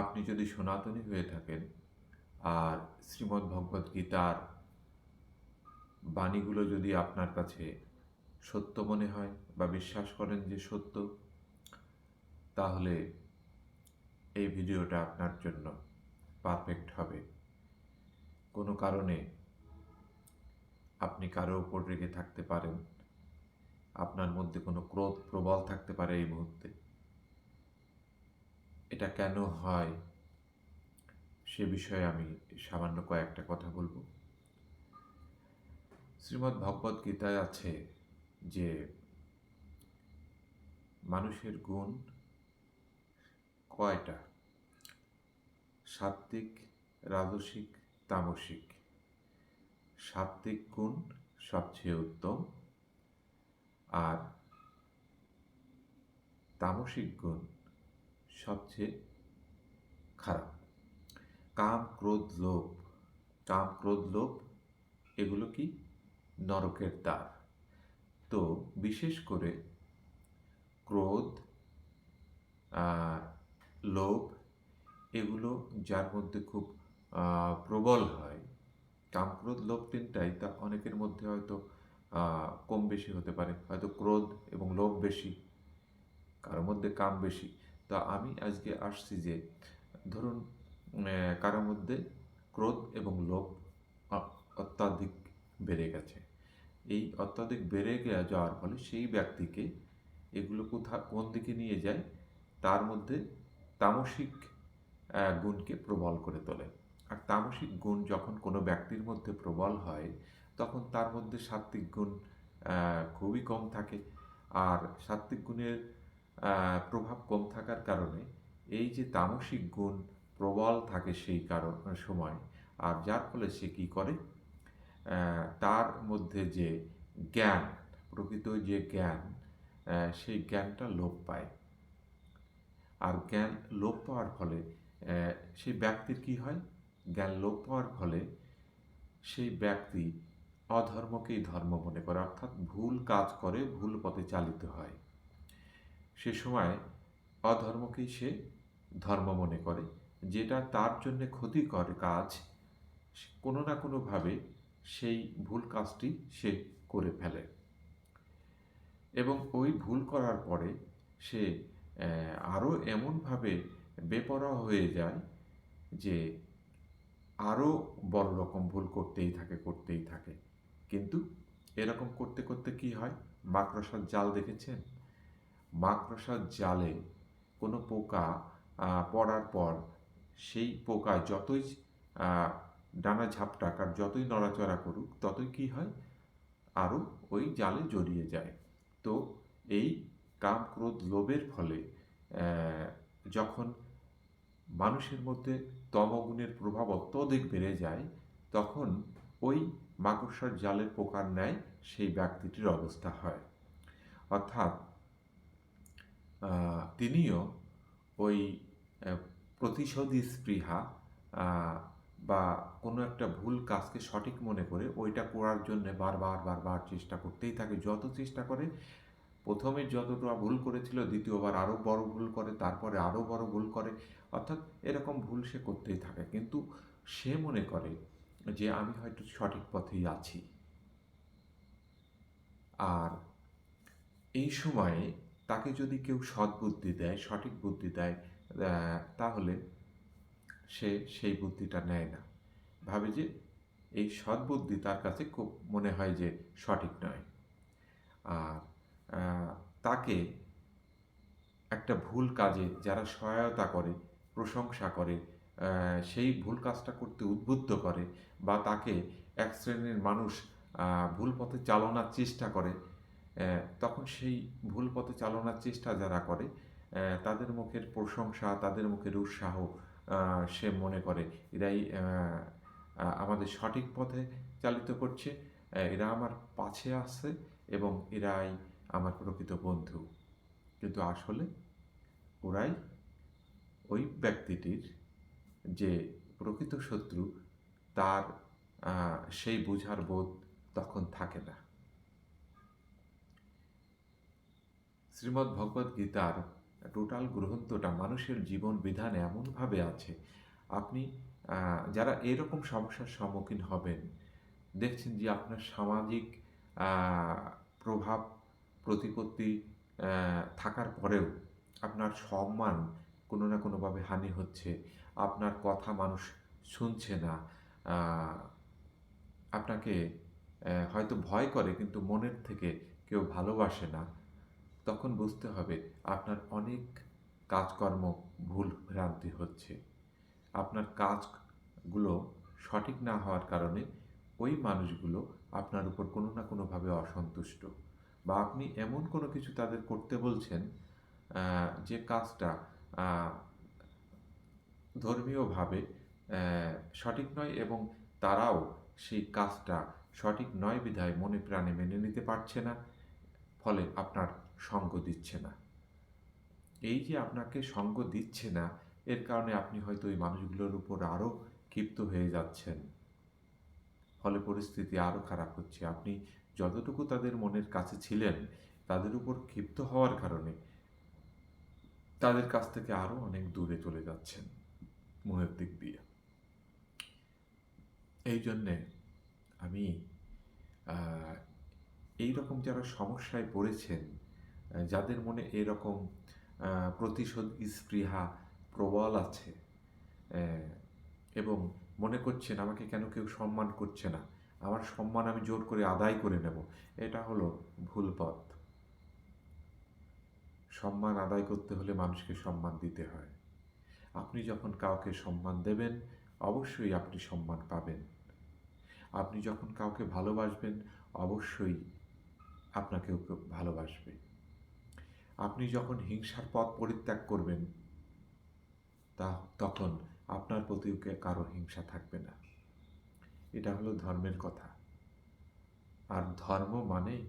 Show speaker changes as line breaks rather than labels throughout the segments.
আপনি যদি সনাতনী হয়ে থাকেন আর শ্রীমদ্ ভগবদ্ গীতার বাণীগুলো যদি আপনার কাছে সত্য মনে হয় বা বিশ্বাস করেন যে সত্য, তাহলে এই ভিডিওটা আপনার জন্য পারফেক্ট হবে। কোনো কারণে আপনি কারও ওপর রেগে থাকতে পারেন, আপনার মধ্যে কোনো ক্রোধ প্রবল থাকতে পারে এই মুহূর্তে। এটা কেন হয়? সে বিষয়ে আমি সামান্য কয়েকটা কথা বলব। শ্রীমদ্ ভগবদ গীতায় আছে যে, মানুষের গুণ কয়টা? সাত্ত্বিক, রাজসিক, তামসিক। সাত্ত্বিক গুণ সবচেয়ে উত্তম আর তামসিক গুণ সবচেয়ে খারাপ। কাম ক্রোধ, লোভ। কাম ক্রোধ, লোভ, এগুলো কি? নরকের দ্বার। তো বিশেষ করে ক্রোধ লোভ, এগুলো যার মধ্যে খুব প্রবল হয়। কাম ক্রোধ, লোভ তিনটাই, তা অনেকের মধ্যে হয়তো কম বেশি হতে পারে। হয়তো ক্রোধ এবং লোভ বেশি, কারোর মধ্যে কাম বেশি। তা আমি আজকে আসছি যে, ধরুন কারোর মধ্যে ক্রোধ এবং লোভ অত্যাধিক বেড়ে গেছে। এই অত্যাধিক বেড়ে যাওয়ার ফলে সেই ব্যক্তিকে এগুলো কোথা, কোন দিকে নিয়ে যায়? তার মধ্যে তামসিক গুণকে প্রবল করে তোলে। আর তামসিক গুণ যখন কোনো ব্যক্তির মধ্যে প্রবল হয়, তখন তার মধ্যে সাত্ত্বিক গুণ খুবই কম থাকে। আর সাত্ত্বিক গুণের প্রভাব কম থাকার কারণে এই যে তামসিক গুণ প্রবল থাকে সেই কারণ, সময়, আর যার ফলে সে কী করে? তার মধ্যে যে জ্ঞান, প্রকৃত যে জ্ঞান সেই জ্ঞানটা লোপ পায়। আর জ্ঞান লোপ পাওয়ার ফলে সেই ব্যক্তির কি হয়? জ্ঞান লোপ পাওয়ার ফলে সেই ব্যক্তি অধর্মকেই ধর্ম মনে করে, অর্থাৎ ভুল কাজ করে, ভুল পথে চালিত হয়। সে সময় অধর্মকেই সে ধর্ম মনে করে। যেটা তার জন্য ক্ষতিকর কাজ কোনো না কোনোভাবে সেই ভুল কাজটি সে করে ফেলে। এবং ওই ভুল করার পরে সে আরও এমনভাবে বেপরোয়া হয়ে যায় যে আরও বড় রকম ভুল করতেই থাকে করতেই থাকে। কিন্তু এরকম করতে করতে কি হয়? মাকড়সার জাল দেখেছেন? মাকড়সার জালে কোনো পোকা পড়ার পর সেই পোকা যতই ডানা ঝাপটাক আর যতই নড়াচড়া করুক, ততই কি হয়? আরও ওই জালে জড়িয়ে যায়। তো এই কাম ক্রোধ লোভের ফলে যখন মানুষের মধ্যে তমগুণের প্রভাব অত্যধিক বেড়ে যায়, তখন ওই মাকড়সার জালের পোকার ন্যায় সেই ব্যক্তিটির অবস্থা হয়। অর্থাৎ তিনিও ওই প্রতিশোধী স্পৃহা বা কোনো একটা ভুল কাজকে সঠিক মনে করে ওইটা করার জন্য বারবার বারবার চেষ্টা করতেই থাকে। যত চেষ্টা করে, প্রথমে যতটা ভুল করেছিল, দ্বিতীয়বার আরও বড় ভুল করে, তারপরে আরও বড় ভুল করে, অর্থাৎ এরকম ভুল সে করতেই থাকে। কিন্তু সে মনে করে যে আমি হয়তো সঠিক পথেই আছি। আর এই সময়ে তাকে যদি কেউ সৎ বুদ্ধি দেয়, সঠিক বুদ্ধি দেয় তাহলে সে সেই বুদ্ধিটা নেয় না। ভাবে যে এই সৎ বুদ্ধি তার কাছে খুব মনে হয় যে সঠিক নয়। আর তাকে একটা ভুল কাজে যারা সহায়তা করে, প্রশংসা করে সেই ভুল কাজটা করতে উদ্বুদ্ধ করে বা তাকে এক শ্রেণির মানুষ ভুল পথে চালনার চেষ্টা করে তখন সেই ভুল পথে চালনার চেষ্টা যারা করে তাদের মুখের প্রশংসা, তাদের মুখের উৎসাহ সে মনে করে। এরাই আমাদের সঠিক পথে চালিত করছে এরা আমার পাশে আসছে এবং এরাই আমার প্রকৃত বন্ধু। কিন্তু আসলে ওরাই ওই ব্যক্তিটির যে প্রকৃত শত্রু, তার সেই বোঝার বোধ তখন থাকে না। শ্রীমদ্ ভগবদ গীতার টোটাল গ্রন্থটা মানুষের জীবন বিধান এমনভাবে আছে। আপনি যারা এরকম সমস্যার সম্মুখীন হবেন, দেখছেন যে আপনার সামাজিক প্রভাব, প্রতিপত্তি থাকার পরেও আপনার সম্মান কোনো না কোনোভাবে হানি হচ্ছে, আপনার কথা মানুষ শুনছে না আপনাকে হয়তো ভয় করে, কিন্তু মনের থেকে কেউ ভালোবাসে না। তখন বুঝতে হবে আপনার অনেক কাজকর্ম ভুল ভ্রান্তি হচ্ছে। আপনার কাজগুলো সঠিক না হওয়ার কারণে ওই মানুষগুলো আপনার উপর কোনো না কোনোভাবে অসন্তুষ্ট। বা আপনি এমন কোনো কিছু তাদের করতে বলছেন যে কাজটা ধর্মীয়ভাবে সঠিক নয় এবং তারাও সেই কাজটা সঠিক নয় বিধায় মনে প্রাণে মেনে নিতে পারছে না, ফলে আপনার সঙ্গ দিচ্ছে না। এই যে আপনাকে সঙ্গ দিচ্ছে না, এর কারণে আপনি হয়তো ওই মানুষগুলোর উপর আরও ক্ষিপ্ত হয়ে যাচ্ছেন। ফলে পরিস্থিতি আরও খারাপ হচ্ছে। আপনি যতটুকু তাদের মনের কাছে ছিলেন, তাদের উপর ক্ষিপ্ত হওয়ার কারণে তাদের কাছ থেকে আরও অনেক দূরে চলে যাচ্ছেন মনের দিক দিয়ে। এই জন্যে আমি এই রকম যারা সমস্যায় পড়েছেন যাদের মনে এরকম প্রতিশোধ স্পৃহা প্রবল আছে এবং মনে করছেন আমাকে কেন কেউ সম্মান করছে না, আমার সম্মান আমি জোর করে আদায় করে নেব, এটা হলো ভুল পথ। সম্মান আদায় করতে হলে মানুষকে সম্মান দিতে হয়। আপনি যখন কাউকে সম্মান দেবেন, অবশ্যই আপনি সম্মান পাবেন। আপনি যখন কাউকে ভালোবাসবেন, অবশ্যই আপনাকেও ভালোবাসবে। আপনি যখন হিংসার পথ পরিত্যাগ করবেন, তা তখন আপনার প্রতিও কারও হিংসা থাকবে না। এটা হলো ধর্মের কথা। আর ধর্ম মানে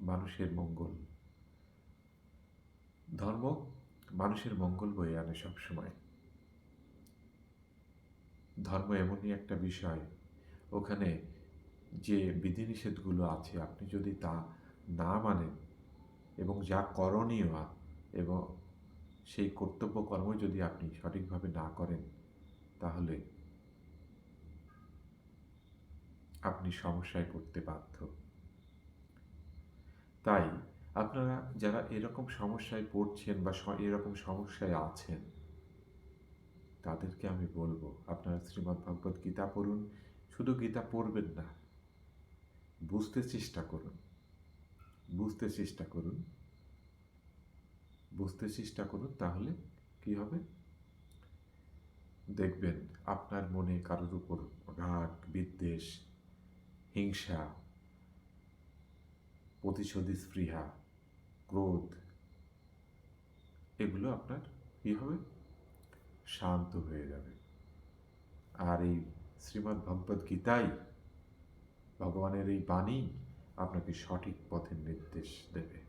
মানুষের মঙ্গল। ধর্ম মানুষের মঙ্গল বয়ে আনে সবসময়। ধর্ম এমনই একটা বিষয়, ওখানে যে বিধিনিষেধগুলো আছে, আপনি যদি তা না মানেন এবং যা করণীয় এবং সেই কর্তব্য কর্ম যদি আপনি সঠিকভাবে না করেন, তাহলে আপনি সমস্যায় পড়তে বাধ্য। তাই আপনারা যারা এরকম সমস্যায় পড়ছেন বা এরকম সমস্যায় আছেন, তাদেরকে আমি বলব, আপনারা শ্রীমদ্ ভগবত গীতা পড়ুন, শুধু গীতা পড়বেন না, বুঝতে চেষ্টা করুন। বুঝতে চেষ্টা করুন। বুঝতে চেষ্টা করুন, তাহলে কি হবে? দেখবেন আপনার মনে কারোর উপর রাগ, বিদ্বেষ, হিংসা, প্রতিশোধী স্পৃহা, ক্রোধ, এগুলো আপনার কি হবে? শান্ত হয়ে যাবে। আর এই শ্রীমদ্ ভগবদ গীতাই ভগবানের এই বাণী আপনাকে সঠিক পথের নির্দেশ দেবে।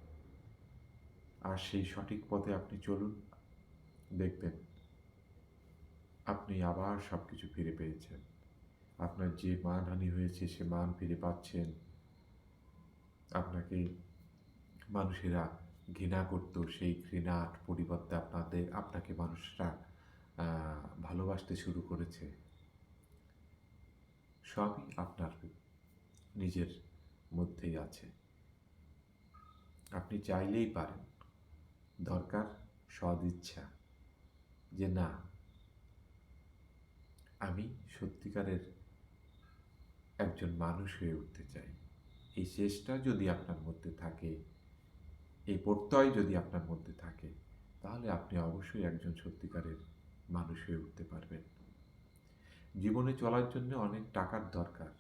আর সেই সঠিক পথে আপনি চলুন, দেখবেন আপনি আবার সব কিছু ফিরে পেয়েছেন। আপনার যে মানহানি হয়েছে সে মান ফিরে পাচ্ছেন। আপনাকে মানুষেরা ঘৃণা করত, সেই ঘৃণার পরিবর্তে আপনাদের, আপনাকে মানুষরা ভালোবাসতে শুরু করেছে। সবই আপনার নিজের মধ্যেই আছে। আপনি চাইলেই পারেন। দরকার সদিচ্ছা যে না, আমি সত্যিকারের একজন মানুষ হয়ে উঠতে চাই। এই চেষ্টা যদি আপনার মধ্যে থাকে, এই প্রত্যয় যদি আপনার মধ্যে থাকে, তাহলে আপনি অবশ্যই একজন সত্যিকারের মানুষ হয়ে উঠতে পারবেন। জীবনে চলার জন্য অনেক টাকার দরকার,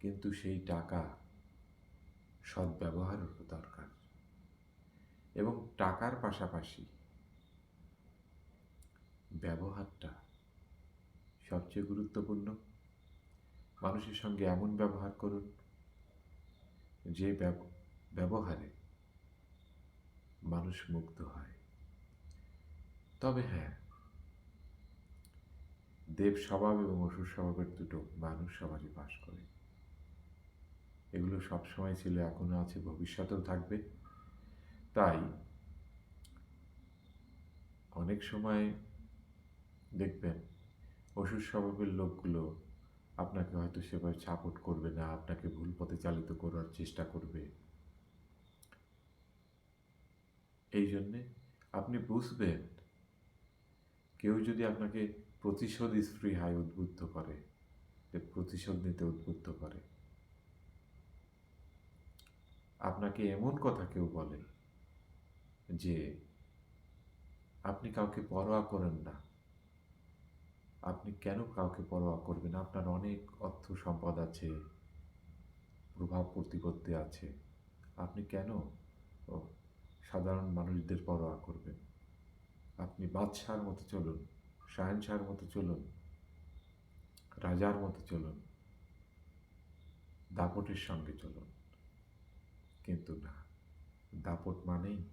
কিন্তু সেই টাকা সদ্ব্যবহারেরও দরকার। এবং টাকার পাশাপাশি ব্যবহারটা সবচেয়ে গুরুত্বপূর্ণ। মানুষের সঙ্গে এমন ব্যবহার করুন, যে ব্যব- ব্যবহারে মানুষ মুগ্ধ হয়। তবে হ্যাঁ দেব স্বভাব এবং অসুর স্বভাবের দুটো মানুষ সমাজে বাস করে। এগুলো সবসময় ছিল এখনও আছে, ভবিষ্যতেও থাকবে। তাই অনেক সময় দেখবেন অসুর স্বভাবের লোকগুলো আপনাকে হয়তো সেভাবে সাপোর্ট করবে না, আপনাকে ভুল পথে চালিত করার চেষ্টা করবে। এই জন্যে আপনি বুঝবেন, কেউ যদি আপনাকে প্রতিশোধ স্পৃহায় উদ্বুদ্ধ করে প্রতিশোধ নিতে উদ্বুদ্ধ করে আপনাকে এমন কথা কেউ বলে যে, আপনি কাউকে পরোয়া করেন না। আপনি কেন কাউকে পরোয়া করবেন? আপনার অনেক অর্থ সম্পদ আছে, প্রভাব প্রতিপত্তি আছে। আপনি কেন সাধারণ মানুষদের পরোয়া করবেন? আপনি বাদশার মতো চলুন শাহেনশার মতো চলুন, রাজার মতো চলুন, দাপটের সঙ্গে চলুন। কিন্তু না। দাপট মানেই,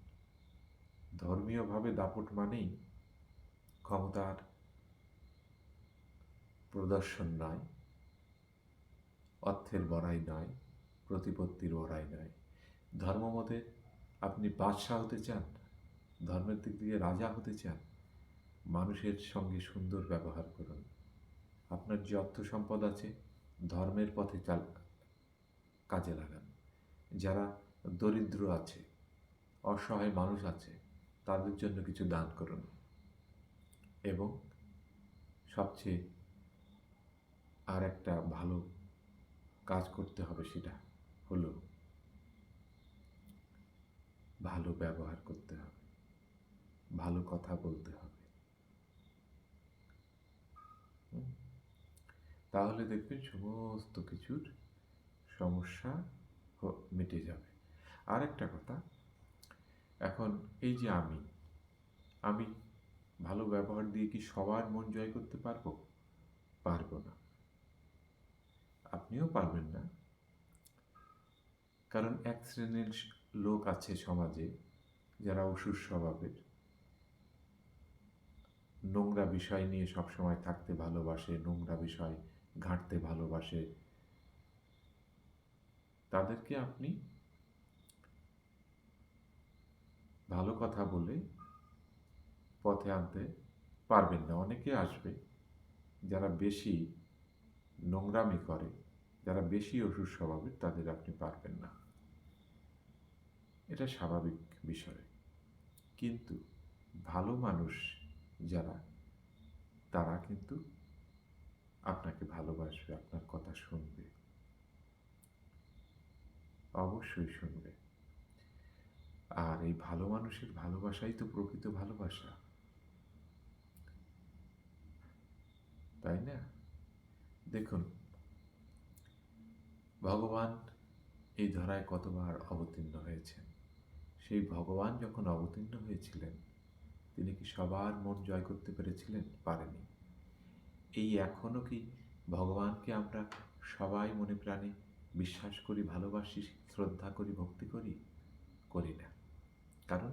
ধর্মীয়ভাবে দাপট মানেই ক্ষমতার প্রদর্শন নয়, অর্থের বড়াই নয়, প্রতিপত্তির বড়াই নয়। ধর্মমতে আপনি বাদশাহ হতে চান, ধর্মের দিক দিয়ে রাজা হতে চান, মানুষের সঙ্গে সুন্দর ব্যবহার করুন। আপনার যে অর্থ সম্পদ আছে, ধর্মের পথে চাল, কাজে লাগান। যারা দরিদ্র আছে, অসহায় মানুষ আছে, তাদের জন্য কিছু দান করুন। এবং সবচেয়ে আর একটা ভালো কাজ করতে হবে সেটা হলো ভালো ব্যবহার করতে হবে, ভালো কথা বলতে হবে। তাহলে দেখবেন সমস্ত কিছুর সমস্যা মিটে যাবে। আর একটা কথা, এখন এই যে আমি আমি ভালো ব্যবহার দিয়ে কি সবার মন জয় করতে পারব? পারব না। আপনিও পারবেন না। কারণ এক শ্রেণির লোক আছে সমাজে যারা অসুর স্বভাবের। নোংরা বিষয় নিয়ে সবসময় থাকতে ভালোবাসে, নোংরা বিষয় ঘাঁটতে ভালোবাসে। তাদেরকে আপনি ভালো কথা বলে পথে আনতে পারবেন না। অনেকে আসবে যারা বেশি নোংরামি করে, যারা বেশি অসুর স্বভাবের তাদের আপনি পারবেন না। এটা স্বাভাবিক বিষয়। কিন্তু ভালো মানুষ যারা, তারা কিন্তু আপনাকে ভালোবাসবে, আপনার কথা শুনবে। অবশ্যই শুনবে। আর এই ভালো মানুষের ভালোবাসাই তো প্রকৃত ভালোবাসা। তাই না? দেখুন, ভগবান এই ধরায় কতবার অবতীর্ণ হয়েছেন। সেই ভগবান যখন অবতীর্ণ হয়েছিলেন, তিনি কি সবার মন জয় করতে পেরেছিলেন? পারেনি। এই এখনও কি ভগবানকে আমরা সবাই মনে প্রাণে বিশ্বাস করি, ভালোবাসি, শ্রদ্ধা করি, ভক্তি করি? করি না। কারণ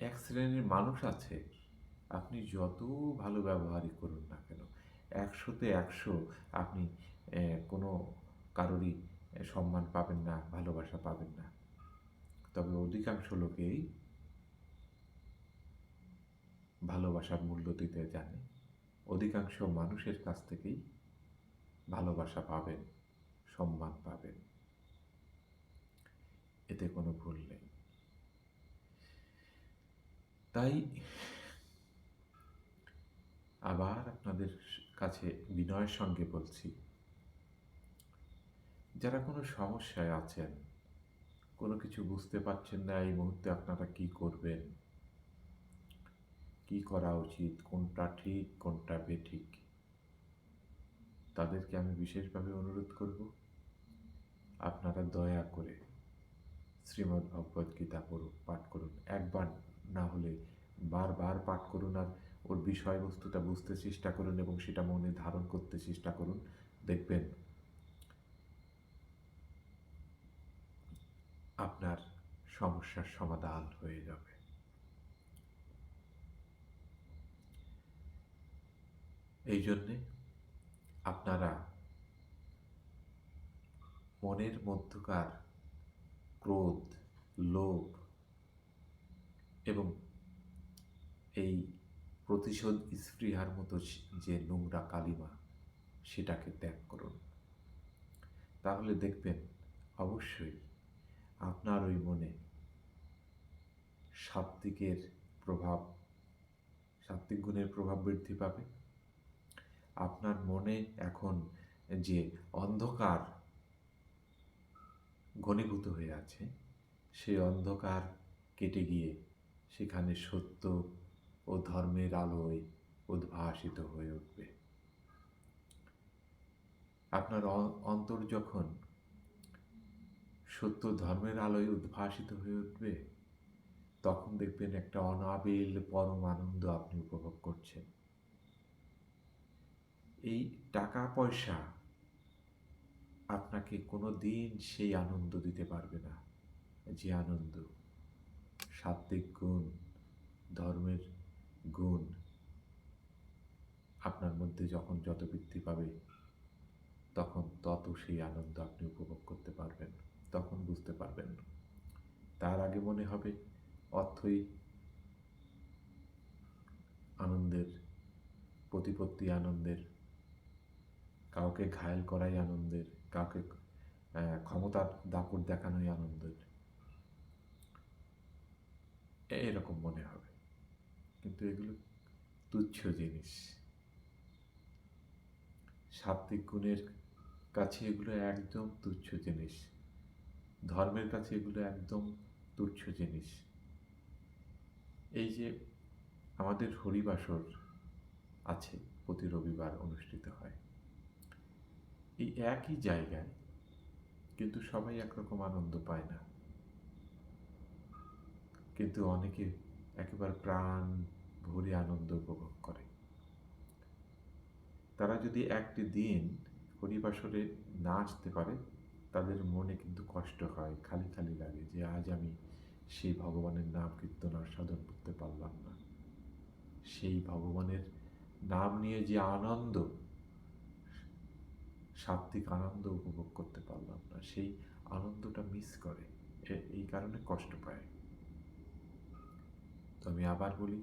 এক শ্রেণির মানুষ আছে, আপনি যত ভালো ব্যবহারই করুন না কেন, একশোতে একশো আপনি কোনো কারোরই সম্মান পাবেন না, ভালোবাসা পাবেন না। তবে অধিকাংশ লোকেই ভালোবাসার মূল্য দিতে জানে। অধিকাংশ মানুষের কাছ থেকেই ভালোবাসা পাবেন, সম্মান পাবেন। এতে কোনো ভুল নেই। তাই আবার আপনাদের কাছে বিনয়ের সঙ্গে বলছি, যারা কোনো সমস্যায় আছেন, কোনো কিছু বুঝতে পারছেন না এই মুহূর্তে আপনারা কি করবেন? কি করা উচিত? কোনটা ঠিক, কোনটা বেঠিক? তাদেরকে আমি বিশেষভাবে অনুরোধ করব, আপনারা দয়া করে শ্রীমদ্ ভগবদ গীতা পড়ুন, পাঠ করুন, একবার না হলে বারবার পাঠ করুন আর ওর বিষয়বস্তুটা বুঝতে চেষ্টা করুন এবং সেটা মনে ধারণ করতে চেষ্টা করুন। দেখবেন আপনার সমস্যার সমাধান হয়ে যাবে। এই জন্যে আপনারা মনের মধ্যকার ক্রোধ, লোভ এবং এই প্রতিশোধ স্পৃহার মতো যে নোংরা কালিমা সেটাকে ত্যাগ করুন। তাহলে দেখবেন অবশ্যই আপনার ওই মনে সাত্বিকের প্রভাব সাত্বিক গুণের প্রভাব বৃদ্ধি পাবে। আপনার মনে এখন যে অন্ধকার ঘনীভূত হয়ে আছে, সেই অন্ধকার কেটে গিয়ে সেখানে সত্য ও ধর্মের আলোয় উদ্ভাসিত হয়ে উঠবে। আপনার অন্তর যখন সত্য ধর্মের আলোয় উদ্ভাসিত হয়ে উঠবে, তখন দেখবেন একটা অনাবিল পরম আনন্দ আপনি উপভোগ করছেন। এই টাকা পয়সা আপনাকে কোনো দিন সেই আনন্দ দিতে পারবে না, যে আনন্দ সাত্বিক গুণ, ধর্মের গুণ আপনার মধ্যে যখন যত বৃদ্ধি পাবে, তখন তত সেই আনন্দ আপনি উপভোগ করতে পারবেন, তখন বুঝতে পারবেন। তার আগে মনে হবে অর্থই আনন্দের প্রতিপত্তি আনন্দের, কাউকে ঘায়েল করাই আনন্দের, কাউকে ক্ষমতার দাপট দেখানোই আনন্দের। এরকম মনে হবে। কিন্তু এগুলো তুচ্ছ জিনিস। সাত্বিক গুণের কাছে এগুলো একদম তুচ্ছ জিনিস। ধর্মের কাছে এগুলো একদম তুচ্ছ জিনিস। এই যে আমাদের হরিবাসর আছে প্রতি রবিবার অনুষ্ঠিত হয়। এই একই জায়গায় কিন্তু সবাই একরকম আনন্দ পায় না। কিন্তু অনেকে একেবারে প্রাণ ভরে আনন্দ উপভোগ করে। তারা যদি একটি দিন হরিবাসরে না আসতে পারে, তাদের মনে কিন্তু কষ্ট হয়, খালি খালি লাগে যে আজ আমি সেই ভগবানের নাম কীর্তন আর সাধন করতে পারলাম না। সেই ভগবানের নাম নিয়ে যে আনন্দ, সাত্বিক আনন্দ উপভোগ করতে পারলাম না, সেই আনন্দটা মিস করে। এই কারণে কষ্ট পায়। তো আমি আবার বলি,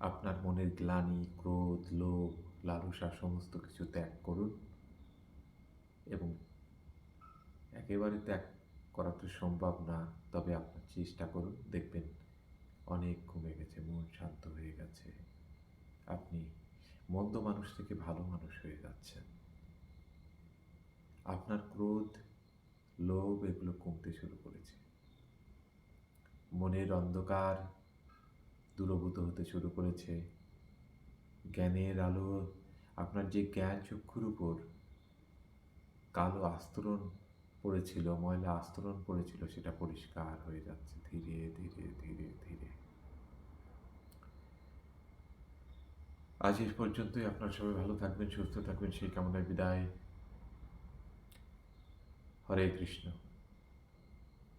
আপনার মনের গ্লানি, ক্রোধ, লোভ, লালসা সমস্ত কিছু ত্যাগ করুন এবং একেবারে ত্যাগ করা তো সম্ভব না, তবে আপনার চেষ্টা করুন। দেখবেন অনেক কমে গেছে, মন শান্ত হয়ে গেছে। আপনি মন্দ মানুষ থেকে ভালো মানুষ হয়ে যাচ্ছেন। আপনার ক্রোধ, লোভ এগুলো কমতে শুরু করেছে। মনের অন্ধকার দূরভূত হতে শুরু করেছে। জ্ঞানের আলো আপনার যে জ্ঞান চক্ষুর উপর কালো আস্তরণ পড়েছিল, ময়লা আস্তরণ পড়েছিল, সেটা পরিষ্কার হয়ে যাচ্ছে ধীরে ধীরে ধীরে ধীরে। আজ এ পর্যন্তই। আপনার সবাই ভালো থাকবেন, সুস্থ থাকবেন। সেই কামনায় বিদায়। হরে কৃষ্ণ।